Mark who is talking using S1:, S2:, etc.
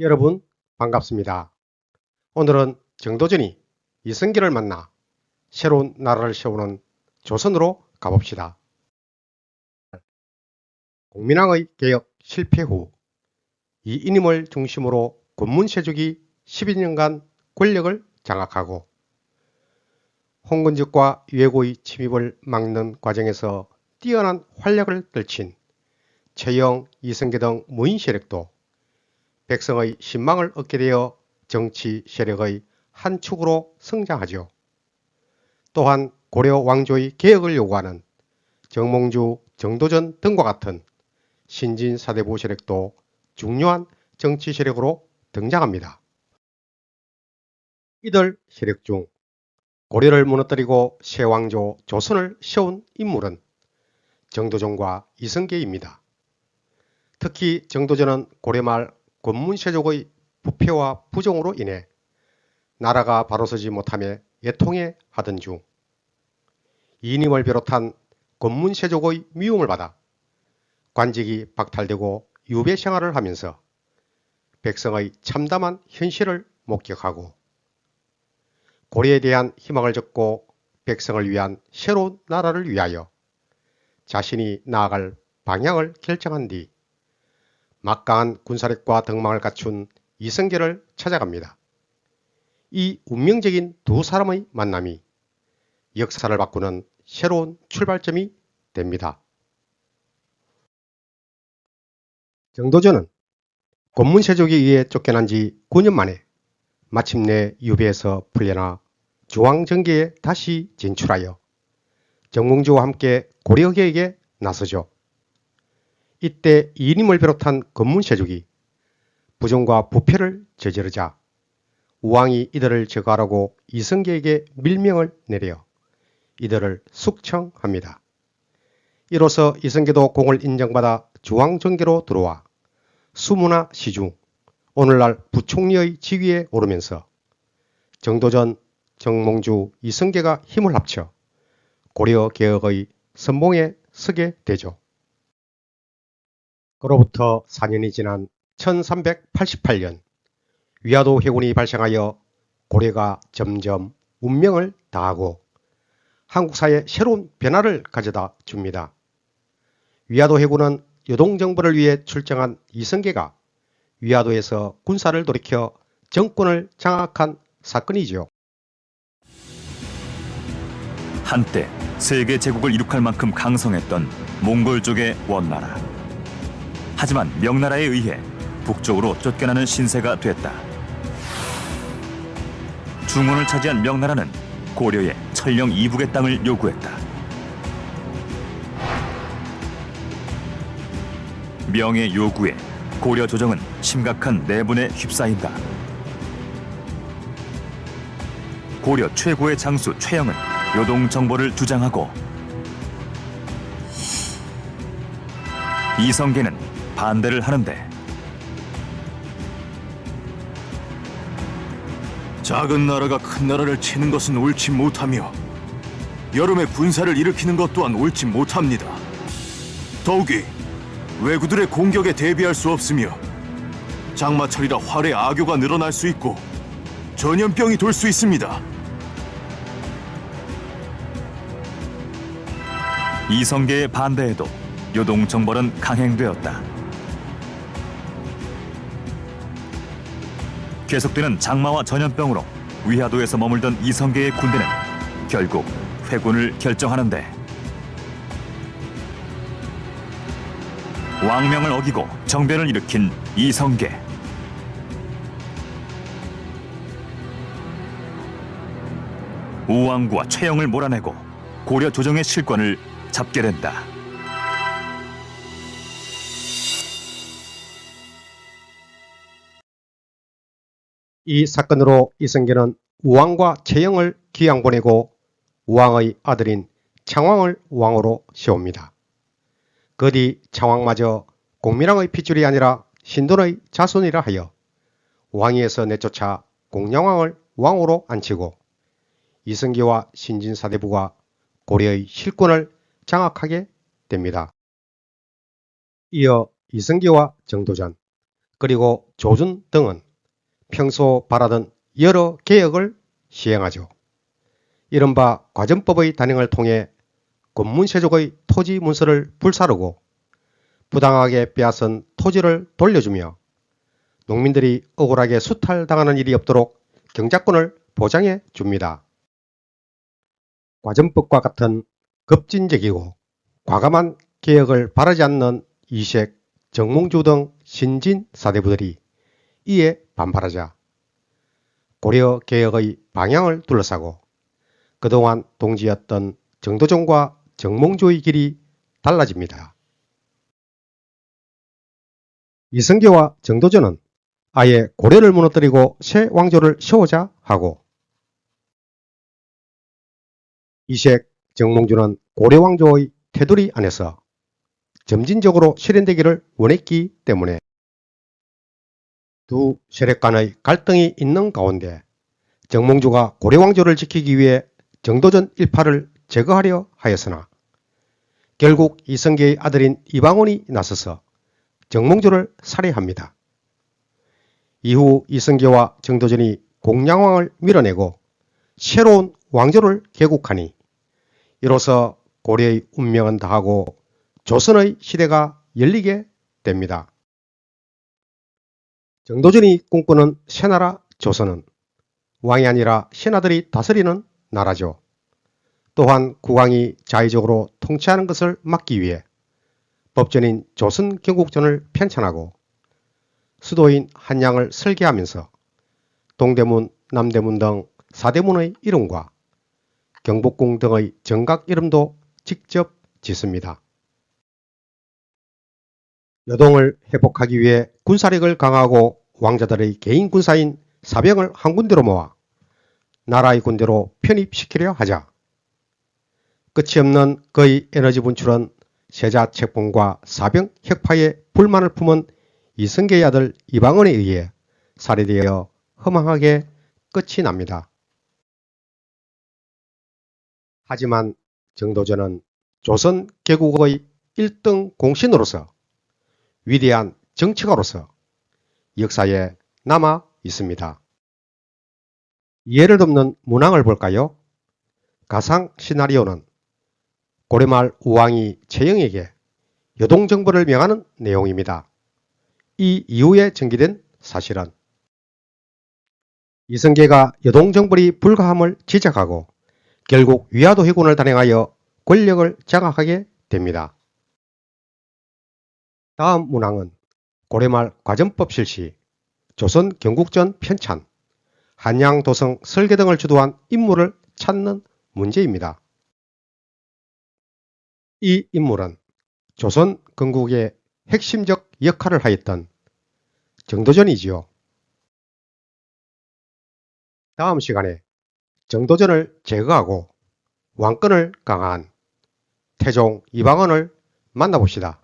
S1: 여러분 반갑습니다. 오늘은 정도전이 이성계를 만나 새로운 나라를 세우는 조선으로 가봅시다. 공민왕의 개혁 실패 후 이인임을 중심으로 권문세족이 12년간 권력을 장악하고 홍건적과 외고의 침입을 막는 과정에서 뛰어난 활약을 떨친 최영, 이성계 등 무인 세력도 백성의 신망을 얻게 되어 정치 세력의 한 축으로 성장하죠. 또한 고려 왕조의 개혁을 요구하는 정몽주, 정도전 등과 같은 신진 사대부 세력도 중요한 정치 세력으로 등장합니다. 이들 세력 중 고려를 무너뜨리고 새 왕조 조선을 세운 인물은 정도전과 이성계입니다. 특히 정도전은 고려 말 권문세족의 부패와 부정으로 인해 나라가 바로 서지 못하며 애통해 하던 중 이님을 비롯한 권문세족의 미움을 받아 관직이 박탈되고 유배 생활을 하면서 백성의 참담한 현실을 목격하고 고려에 대한 희망을 젓고 백성을 위한 새로운 나라를 위하여 자신이 나아갈 방향을 결정한 뒤 막강한 군사력과 덕망을 갖춘 이성계를 찾아갑니다. 이 운명적인 두 사람의 만남이 역사를 바꾸는 새로운 출발점이 됩니다. 정도전은 권문세족에 의해 쫓겨난 지 9년 만에 마침내 유배에서 풀려나 중앙정계에 다시 진출하여 정몽주와 함께 고려개혁에 나서죠. 이때 이인임을 비롯한 권문세족이 부정과 부패를 저지르자 우왕이 이들을 제거하라고 이성계에게 밀명을 내려 이들을 숙청합니다. 이로써 이성계도 공을 인정받아 중앙정계로 들어와 수문화 시중 오늘날 부총리의 지위에 오르면서 정도전, 정몽주, 이성계가 힘을 합쳐 고려 개혁의 선봉에 서게 되죠. 그로부터 4년이 지난 1388년 위화도 해군이 발생하여 고려가 점점 운명을 다하고 한국사에 새로운 변화를 가져다 줍니다. 위화도 해군은 요동정벌을 위해 출정한 이성계가 위화도에서 군사를 돌이켜 정권을 장악한 사건이지요.
S2: 한때 세계 제국을 이룩할 만큼 강성했던 몽골 쪽의 원나라. 하지만 명나라에 의해 북쪽으로 쫓겨나는 신세가 됐다. 중원을 차지한 명나라는 고려에 철령 이북의 땅을 요구했다. 명의 요구에 고려 조정은 심각한 내분에 휩싸인다. 고려 최고의 장수 최영은 요동 정보를 주장하고 이성계는 반대를 하는데
S3: 작은 나라가 큰 나라를 치는 것은 옳지 못하며 여름에 군사를 일으키는 것 또한 옳지 못합니다. 더욱이 왜구들의 공격에 대비할 수 없으며 장마철이라 활의 악교가 늘어날 수 있고 전염병이 돌 수 있습니다.
S2: 이성계의 반대에도 요동 정벌은 강행되었다. 계속되는 장마와 전염병으로 위화도에서 머물던 이성계의 군대는 결국 회군을 결정하는데 왕명을 어기고 정변을 일으킨 이성계. 우왕구와 최영을 몰아내고 고려 조정의 실권을 잡게 된다.
S1: 이 사건으로 이성계는 우왕과 최영을 귀양 보내고 우왕의 아들인 창왕을 왕으로 세웁니다. 그 뒤 창왕마저 공민왕의 핏줄이 아니라 신돈의 자손이라 하여 왕위에서 내쫓아 공양왕을 왕으로 앉히고 이성계와 신진사대부가 고려의 실권을 장악하게 됩니다. 이어 이성계와 정도전 그리고 조준 등은 평소 바라던 여러 개혁을 시행하죠. 이른바 과전법의 단행을 통해 권문세족의 토지 문서를 불사르고 부당하게 빼앗은 토지를 돌려주며 농민들이 억울하게 수탈당하는 일이 없도록 경작권을 보장해 줍니다. 과전법과 같은 급진적이고 과감한 개혁을 바라지 않는 이색, 정몽주 등 신진 사대부들이 이에 반발하자 고려 개혁의 방향을 둘러싸고 그동안 동지였던 정도전과 정몽주의 길이 달라집니다. 이성계와 정도전은 아예 고려를 무너뜨리고 새 왕조를 세우자 하고 이색, 정몽주는 고려 왕조의 테두리 안에서 점진적으로 실현되기를 원했기 때문에 두 세력 간의 갈등이 있는 가운데 정몽주가 고려 왕조를 지키기 위해 정도전 일파를 제거하려 하였으나 결국 이성계의 아들인 이방원이 나서서 정몽주를 살해합니다. 이후 이성계와 정도전이 공양왕을 밀어내고 새로운 왕조를 개국하니 이로써 고려의 운명은 다하고 조선의 시대가 열리게 됩니다. 정도전이 꿈꾸는 새 나라 조선은 왕이 아니라 신하들이 다스리는 나라죠. 또한 국왕이 자의적으로 통치하는 것을 막기 위해 법전인 조선 경국전을 편찬하고 수도인 한양을 설계하면서 동대문, 남대문 등 사대문의 이름과 경복궁 등의 정각 이름도 직접 짓습니다. 여동을 회복하기 위해 군사력을 강화하고 왕자들의 개인 군사인 사병을 한 군데로 모아 나라의 군대로 편입시키려 하자 끝이 없는 그의 에너지 분출은 세자 책봉과 사병 혁파에 불만을 품은 이성계의 아들 이방원에 의해 살해되어 허망하게 끝이 납니다. 하지만 정도전은 조선 개국의 1등 공신으로서 위대한 정치가로서 역사에 남아 있습니다. 예를 돕는 문항을 볼까요? 가상 시나리오는 고려말 우왕이 최영에게 여동정벌을 명하는 내용입니다. 이 이후에 전개된 사실은 이성계가 여동정벌이 불가함을 지적하고 결국 위화도 해군을 단행하여 권력을 장악하게 됩니다. 다음 문항은 고려말 과전법 실시, 조선 경국전 편찬, 한양 도성 설계 등을 주도한 인물을 찾는 문제입니다. 이 인물은 조선 건국의 핵심적 역할을 하였던 정도전이지요. 다음 시간에 정도전을 제거하고 왕권을 강화한 태종 이방원을 만나봅시다.